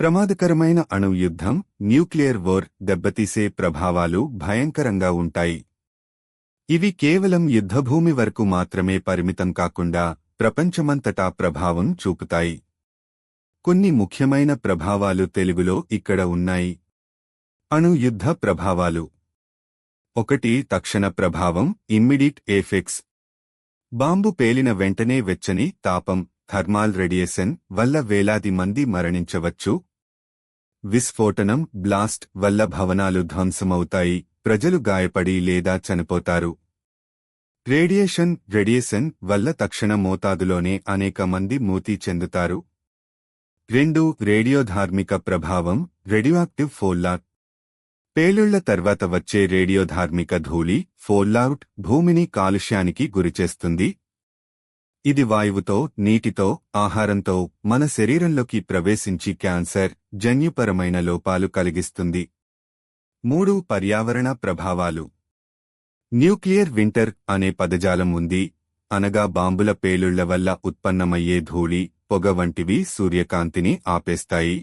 ప్రమాదకరమైన అణు యుద్ధం న్యూక్లియర్ వోర్ దెబ్బతీసే ప్రభావాలు భయంకరంగా ఉంటాయి. ఇవి కేవలం యుద్ధభూమి వరకు మాత్రమే పరిమితం కాకుండా ప్రపంచమంతటా ప్రభావం చూపుతాయి. కొన్ని ముఖ్యమైన ప్రభావాలు తెలుగులో ఇక్కడ ఉన్నాయి. అణు యుద్ధ ప్రభావాలు. ఒకటి తక్షణ ప్రభావం ఇమ్మీడియట్ ఎఫెక్ట్స్. బాంబు పేలిన వెంటనే వెచ్చని తాపం థర్మాల్ రేడియేషన్ వల్ల వేలాది మంది మరణించవచ్చు విస్ఫోటనం బ్లాస్ట్ వల్ల భవనాలు ధ్వంసమవుతాయి ప్రజలు గాయపడి లేదా చనిపోతారు. రేడియేషన్ రేడియేషన్ వల్ల తక్షణ మోతాదులోనే అనేక మంది మూతి చెందుతారు. రెండు రేడియోధార్మిక ప్రభావం రేడియోయాక్టివ్ ఫోల్లాట్. పేలుళ్ళ తర్వాత వచ్చే రేడియోధార్మిక ధూళి ఫోల్లాట్ భూమిని కాలుష్యానికి గురిచేస్తుంది. ఇది వాయువుతో నీటితో ఆహారంతో మన శరీరంలోకి ప్రవేశించి క్యాన్సర్ జన్యుపరమైన లోపాలు కలిగిస్తుంది. మూడు పర్యావరణ ప్రభావాలు. న్యూక్లియర్ వింటర్ అనే పదజాలం ఉంది. అనగా బాంబుల పేలుళ్ళ వల్ల ఉత్పన్నమయ్యే ధూళి పొగ వంటివి సూర్యకాంతిని ఆపేస్తాయి.